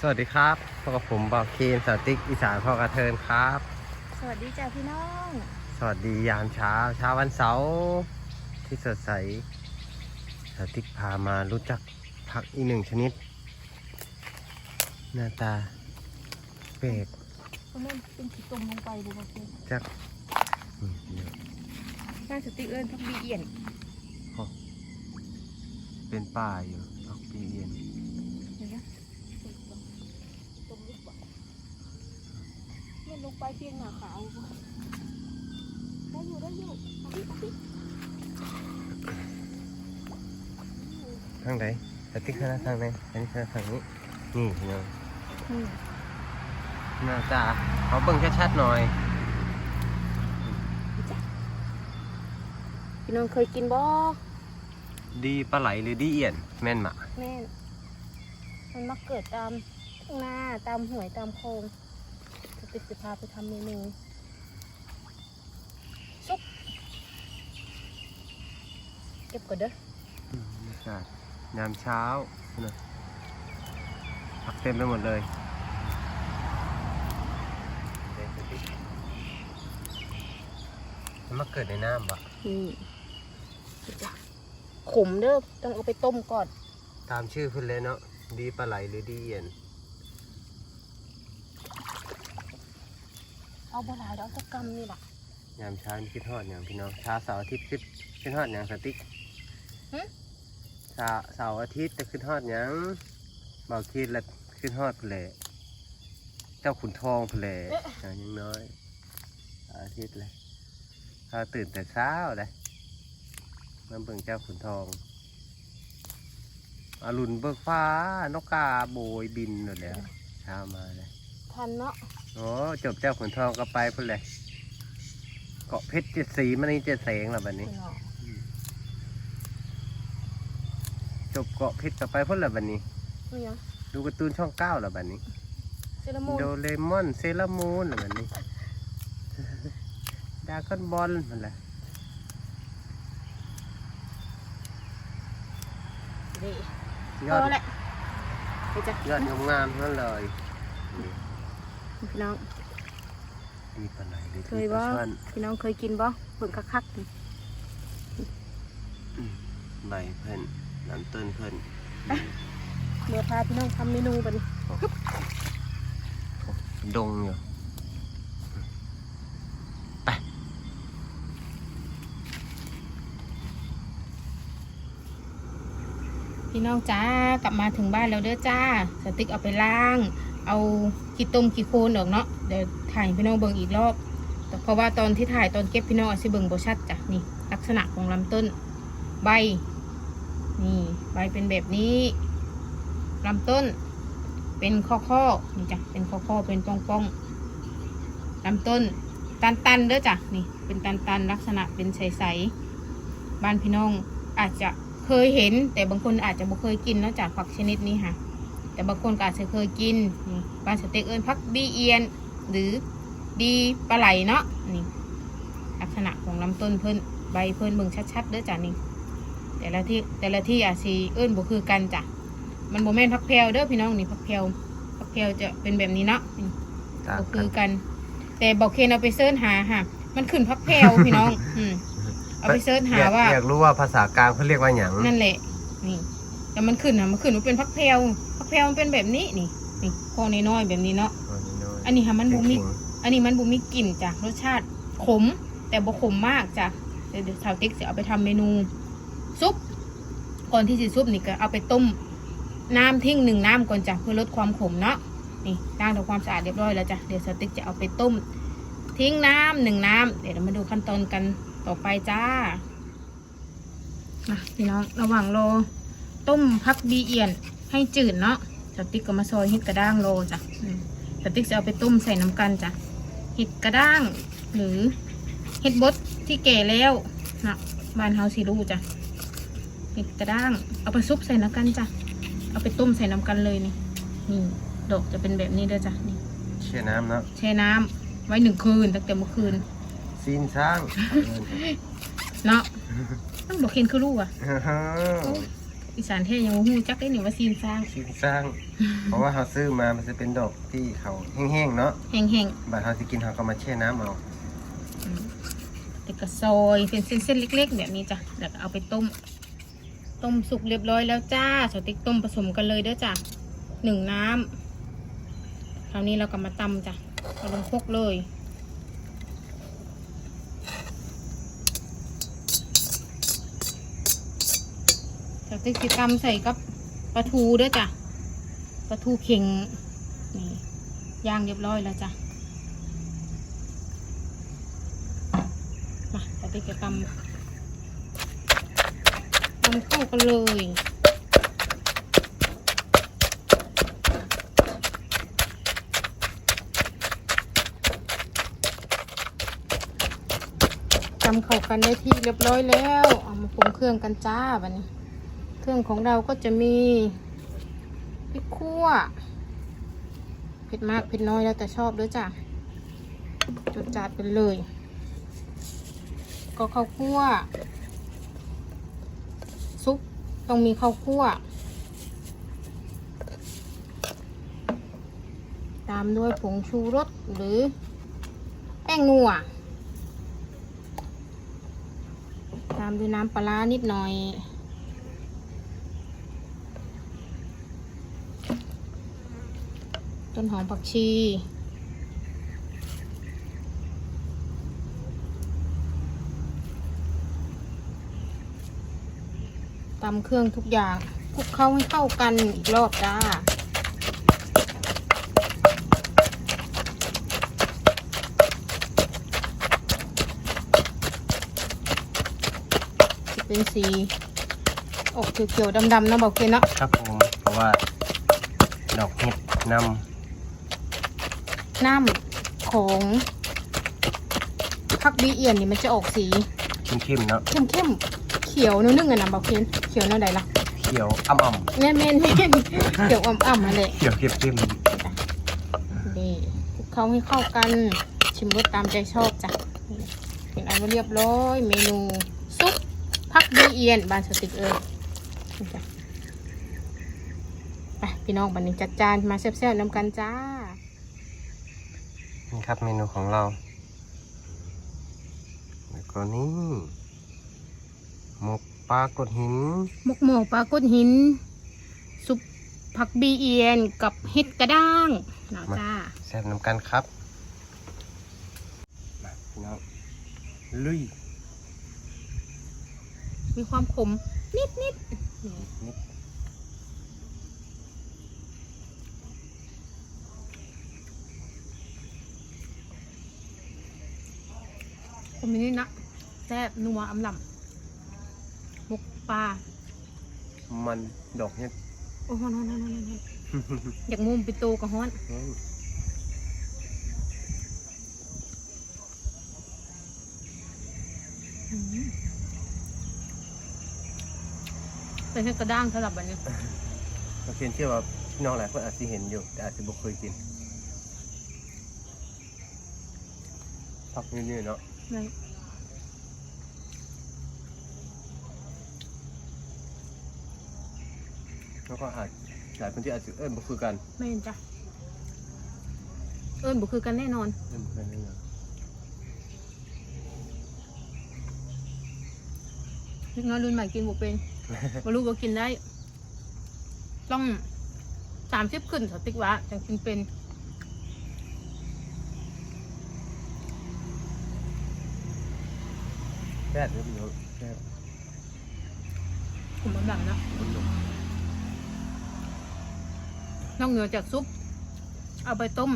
สวัสดีครับพบกับผมบอกเคนสติกอีสานพ่อกระเทินครับ สวัสดีจ้าพี่น้อง สวัสดียามเช้าเช้าวันเสาร์ที่สดใสสติกพามารู้จักผักอีกหนึ่งชนิด หน้าตาแปลกก็เล่นเป็นขีดตมลงไปดูมาเป็นจักอืมเนี่ยน่าสติเอิญพักบีเอียนเป็นป่าอยู่ผักปีเอียน เดี๋ยวนะตมลึกกว่าเลงไปเพียงหนาขาวได้อยู่ได้อยู่เอาดิเอาดิทางไหนสติกข้างหน้าทางไหนอันนี้ทางนี้นี่พี่น้องน่าตาเขาเบิ่งชัดๆหน่อย พี่น้องเคยกินบ่ดีปลาไหลหรือดีเอียน แม่นหมาแม่นมันมักเกิดตามทุ่งนาตามหวยตามโคง สติจะพาไปทำเมนูซุปเก็บก่อนเด้ออืมบรรยากาศยามเช้านะผักเต็มไปหมดเลยมันมาเกิดในน้ำปะนี่จ้ะขมเด้อต้องเอาไปต้มก่อน ตามชื่อเพิ่นเลยเนาะดีปลาไหลหรือดีเอียน เอาบหลายแล้วเอาสักกำนี่แหละยามเช้านี่คิดฮอดอย่างพี่น้องเช้าเสาร์อาทิตย์คิดคิดฮอดอย่างสติ๊กหึเช้าเสาร์อาทิตย์จะขึ้นฮอดอย่างเบาคิดละขึ้นฮอดเพนแหละเจ้าขุนทองเพนแหละอย่างยังน้อยเสาร์อาทิตย์เลยถ้าตื่นแต่เช้าเลยมาเบิ่งเจ้าขุนทองอรุณเบิกฟ้านกกาโบยบินหมดแล้วเช้ามาเลย ทันเนาะโอ้จบเจ้าขุนทองก็ไปพุ่นเลยเกาะเพชรเจ็ดสีมันนี่เจ็ดแสงแล้วบัดนี้พี่น้องจบเกาะเพชรก็ไปพุ่นแล้วบัดนี้นี่ยังดูการ์ตูนช่องเก้าแล้วบัดนี้ เซรามูนโดเรมอนเซรามูนแล้วบัดนี้ ดากอนบอลมันแหละนี่ยพออดแหละไปจ้ะ ยอดงามๆนั่นเลยนี่ พี่น้องดีปลาไหลหรือเคดียปบ่ลาช่อนพี่น้องเคยกินบ่เบิ่งคักๆนี่ใบเพิ่นน้ำต้นเพิ่นเดี๋ยวพาพี่น้องทำเมนูกันดงอยู่ไปพี่น้องจ้ากลับมาถึงบ้านแล้วเด้อจ้าสติ๊กเอาไปล้าง เอา ขี้ต้มขี้โคลนออกเนาะเดี๋ยวถ่ายพี่น้องเบิ่งอีกรอบแต่เพราะว่าตอนที่ถ่ายตอนเก็บพี่น้องอาจสิเบิ่งบ่ชัดจ้ะนี่ ลักษณะของลำต้น ใบ นี่ใบเป็นแบบนี้ลำต้น เป็นข้อข้อๆนี่จ้ะเป็นข้อข้อๆเป็นป้องป้องๆลำต้นตันตันๆเด้อจ้ะนี่ เป็นตันตันๆลักษณะเป็นใสๆบ้านพี่น้องอาจจะเคยเห็น แต่บางคนอาจจะบ่เคยกินเนาะจากผักชนิดนี้ค่ะ แต่บางคนก็อาจจะเคยกินนี่บ้านสเต็กเอิญพักบีเอียน หรือดีปลาไหลเนาะนี่ลักษณะของลำต้นเพิ่นใบเพิ่นเบิ่งชัดๆเด้อจ้ะนี่แต่ละที่แต่ละที่อาจสิเอิ้นบ่คือกันจ้ะมันบ่แม่นพักแพรวเด้อพี่น้องนี่พักแพรวพักแพรวจะเป็นแบบนี้เนาะนี่ต่างบ่กัคืนอกัน แต่บอกเคนเอาไปเสิร์ชหาค่ะมันขึ้นพักแพรวพี่น้อง อืมเอาไปเสิร์ชหาอยกว่าอยากรู้ว่าภาษากลางเขาเรียกว่าหยังนั่นแหละนี่ แต่มันขึ้นนะมันขึ้นว่าเป็นพักแพรวพักแพรวมันเป็นแบบนี้นี่นี่พอน้อยๆแบบนี้เนาะอ๋อน้อยๆอันนี้ค่ะมันบ่มีเข่งอันนี้มันบ่มีกลิ่นจ้ะรสชาติขม แต่บ่ขมมากจ้ะเดี๋ยวเดี๋ยวชาวติ๊กจะเอาไปทำเมนูซุปก่อนที่จะซุปนี่ก็เอาไปต้มน้ำทิ้งหนึ่งน้ำก่อนจ้ะเพื่อลดความขมเนาะนี่ล้างทำความสะอาดเรียบร้อยแล้วจ้ะเดี๋ยวสติ๊กจะเอาไปต้ม ทิ้งน้ำหนึ่งน้ำเดี๋ยวเรามาดูขั้นตอนกันต่อไปจ้านะพี่น้องระหว่างรอ ต้มพักบีเอียนให้จืดเนาะสติ๊กก็มาซอยเห็ดกระด้างโรจ้ะอืมสติ๊กจะเอาไปต้มใส่น้ำกันจ้ะเห็ดกระด้าง หรือเห็ดบดที่แก่แล้วนะบ้านเฮาสิรู้จ้ะเห็ดกระด้าง เอาไปซุปใส่น้ำกันจ้ะเอาไปต้มใส่น้ำกันเลยนี่นี่ดอกจะเป็นแบบนี้เด้อจ้ะนี่เชี่ยน้ำเนาะแช่น้ำไว้หนึ่งคืนตั้งแต่เมื่อคืนซีนช้างเนาะต้องบอกเคนคือลูกอะเอออีสานเท่ยังบ่ฮู้จักได้นี่ว่าซีนสร้างชิ้นสร้าง เพราะว่าเขาซื้อมามันจะเป็นดอกที่เขาแห้งๆเนาะแห้งบัดเขาสิกินเขาก็มาแช่น้ำเอาๆอืมแต่ก็ซอยเป็นเส้นๆเล็กๆแบบนี้จ้ะแล้วก็เอาไปต้ม ต้มสุกเรียบร้อยแล้วจ้าสติ๊กต้มผสมกันเลยเด้อจ้ะหนึ่งน้ำคราวนี้เราก็มาตำจ้ะเอาลงครกเลย สติ๊กสิตำใส่กับปลาทูด้อจ้ะปลาทูเข่งนี่ย่างเรียบร้อยแล้วจ้ะมาสติ๊กจะตำทำเข้ากันเลยทำเข้ากันได้ที่เรียบร้อยแล้ว เอามาปรุงเครื่องกันจ้าบันนี้ เครื่องของเราก็จะมีพริกขั่วเผ็ดมากเผ็ดน้อยแล้วแต่ชอบด้วยจ้ะจุดจัดไปเลย ก็ข้าวคั่ว ซุปต้องมีข้าวคั่ว ตามด้วยผงชูรสหรือแป้งนัว ตามด้วยน้ำปลานิดหน่อย ต้นหอมผักชี ตำเครื่องทุกอย่างคลุกเข้าให้เข้ากันอีกรอบจ้าจะเป็นสีออกเขียวๆดำๆนะบอกเกนเนาะครับผมเพราะว่าดอกเห็ดนำ น้ำของพักบีเอียนนี่มันจะออกสีำเข้มๆเนาะเข้มๆเขียวนิดนึงอะนะบอกเกนเขียวแนวใดล่ะเขียวอ่ำแม่นแม่นแม่นเขียวอ่ำๆมาเลย ๆเขียวเข้มนี่คลุกเข้าให้เข้ากันชิมรสตามใจชอบจ้ะนี่เป็นอันว่าเรียบร้อย เมนูซุปพักดีเอียนบานสติกเอยนี่จ้ะไปพี่น้องบันนี้จัดจานมาแซ่บๆน้ำกันจ้าๆ นี่ครับเมนูของเรา แล้วก็นี่หมกปลากดหิน หมกหมูปลากดหิน ซุปผักบีเอียนกับเห็ดกระด้างเนาะจ้าแซ่บน้ำกันครับมาพี่น้องลุยมีความขมนิดนิดนี่นิด ขมนิดนะแซ่บนัวอำลำหมกปลามันดอกเห็ดโอ้โหนอนนอนนอนอยากมุมไปโตกับฮ้อนเฮ้ยเป็นแค่กระด้างสำหรับแบบนี้เราเพียนเชื่อว่าพี่น้องหลายคนอาจจะเห็นอยู่ แต่อาจจะบ่เคยกินผักนี่ๆเนาะ เลยแล้วก็อาจหลายคนที่อาจจะเอิ้นบ่คือกันไม่เห็นจ้ะ เอิญบุคือกันแน่นอน เอิ้นบ่คือกันแน่นอนเล็กน้อยรุ่นใหม่กินบุเป็น บ่รู้ว่ากินได้ ต้องสามสิบขึ้นสติ๊กวะจังกินเป็น ซ่บเด้อพี่น้องแซ่บผมแบบนะมันดกนอกเหนือจากซุป เอาไปต้ม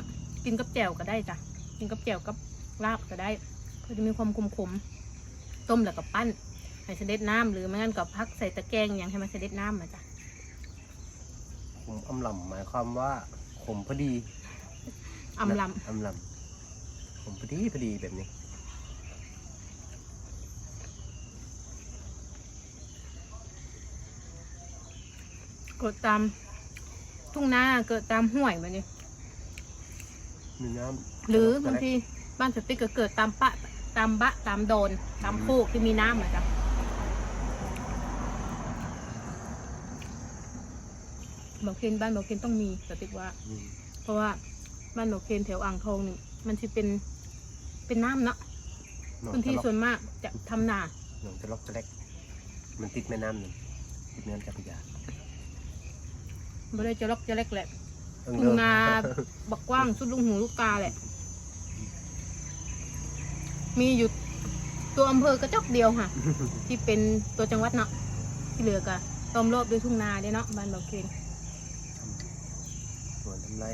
กินกับแจ่วก็ได้จ้ะ กินกับแจ่วกับลาบก็ได้ก็จะมีความขมๆ ต้มแล้วก็ปั้น ให้เสด็จน้ำหรือไม่งั้นก็พักใส่ตะแกรงอย่างให้มันเสด็จน้ำมาจ้ะขมอำลำหมายความว่า ขมพอดีอำลอำลำขมพอดีพอดีแบบนี้ เกิดตามทุ่งนาเกิดตามห้วยแบบนี้มีน้ำหรือบางทีบ้านสติ๊กก็เกิดตามปะตามบะตามโดน ตามโคกที่มีน้ำอะจ้ะบอกเคนบ้านบอกเคนต้องมีสติกว่าอืมเพราะว่าบ้านบอกเคนแถวอ่างทองนี่มันจะเป็นเป็นน้ำเนาะหนองพื้นที่ตะล็อกส่วนมากจะทำนาหนองตะล็อกตะเล็ก มันติดแม่น้ำหนึ่งติดแม่น้ำเจ้าพระยา บ่ได้จะล็อกจะเล็กแหละเอิ่งทุ่งเด้อนาบักกว้างสุดลุงหูลูกกาแหละ มีอยู่ตัวอำเภอกระจอกเดียวค่ะ ที่เป็นตัวจังหวัดเนาะที่เหลือก็ตอมรอบด้วยทุ่งนาเด้เนาะบ้านบอกเคนสวนทำไร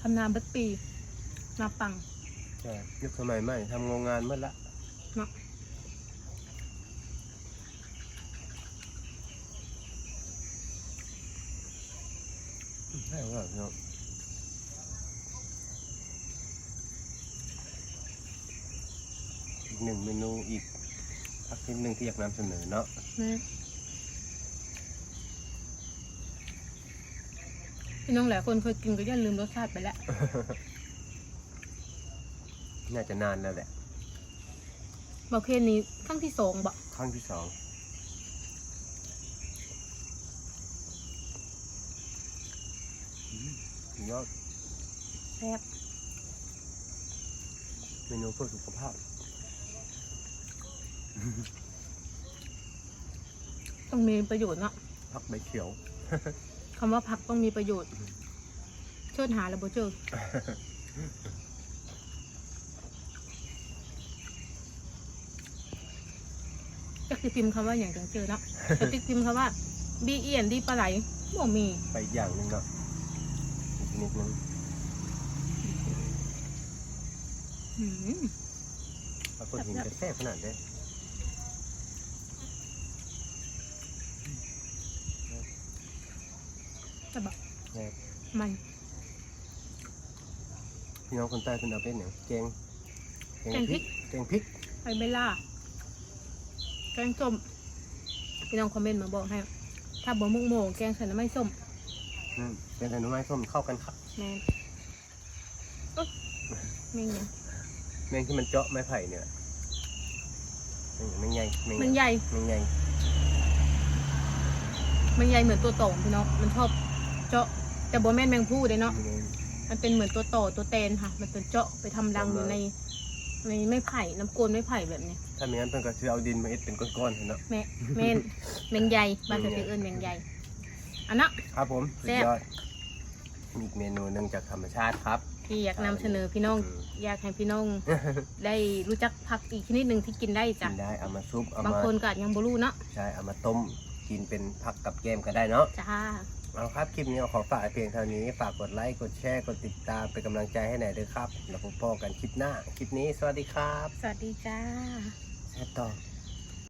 ทำนาเบัดปี นาปังใช่ยุคสมัยใหม่ทำโรงงานเมื่อละเนาะ ใช่ว่าเนาะอีกหนึ่งเมนูอีกพักชิ้นหนึ่งที่อยากนำเสนอเนาะนะพี่น้องหลายคนเคยกินก็อย่าลืมรสชาติไปแล้ว น่าจะนานแล้วแหละบอกเคนนี้ครั้งที่สองบอก ครั้งที่สองอืม ยอดแซ่บเมนูเพื่อสุขภาพต้องมีประโยชน์เนาะพักใบเขียวคำว่าผักต้องมีประโยชน์ เชิญหาแล้วบ่เจอก็คือพิมพ์คำว่าอย่างจังเจอเนาะแต่ติ๊กพิมพ์คำว่า บีเอียนดีปลาไหลบ่มีไปอีกอย่างหนึ่งเนาะ อีกชนิดหนึงหืมปรากฏเห็นจะแซ่บขนาดได้จะบอกแซ่บมันพี่น้องคนใต้เป็นเอาเป็นอย่างแกงแกงพริกแกงพริกไปเบลล่าแกงส้มพี่น้องคอมเมนต์มาบอกให้ ถ้าบ่มุกโมงแกงใส่น้ำไม่ส้ม อืม เป็นแต่หน่อไม้ส้มเข้ากันครับแมนอ๊ะแมงหยังแมงที่มันเจาะไม้ไผ่เนี่ยแมงใหญ่แมงมันใหญ่ แมงใหญ่มันใหญ่เหมือนตัวโต่งพี่น้องมันชอบเจาะแต่บ่แม่นแมงผู้เด้เนาะแมงใหญ่มันเป็นเหมือนตัวต่อตัวแตนค่ะ มันเป็นเจาะไปทำรังอยู่ในในไม้ไผ่น้ำโกนไม้ไผ่แบบนี้ถ้าไม่งั้นเพิ่นก็จะเอาดินมาเอ็ดเป็นก้อนๆเห็นเนาะ แม่แม่นแมงใหญ่บ้านจะเอิ้นแมงใหญ่ อันนั้นครับผมสุแซ่ดบยอดมีอีกเมนูหนึ่งจากธรรมชาติครับ ที่อยากนำเสนอพี่น้องอืมอยากให้พี่น้อง ได้รู้จักผักอีกชนิดหนึ่งที่กินได้กิจ้ะนได้เอามาซุปเอาบางมาคนก็อาจยังบ่รู้เนาะใช่เอามาต้มกินเป็นผักกับแกมก็ได้เนาะจ้าเอาครับคลิปนี้ขอฝากเพียงเท่านี้ฝากกดไลค์กดแชร์กดติดตามเป็นกำลังใจให้หน่อยด้วยครับ แล้วพบกันคลิปหน้า คลิปนี้สวัสดีครับ สวัสดีจ้าแซ่บต่อ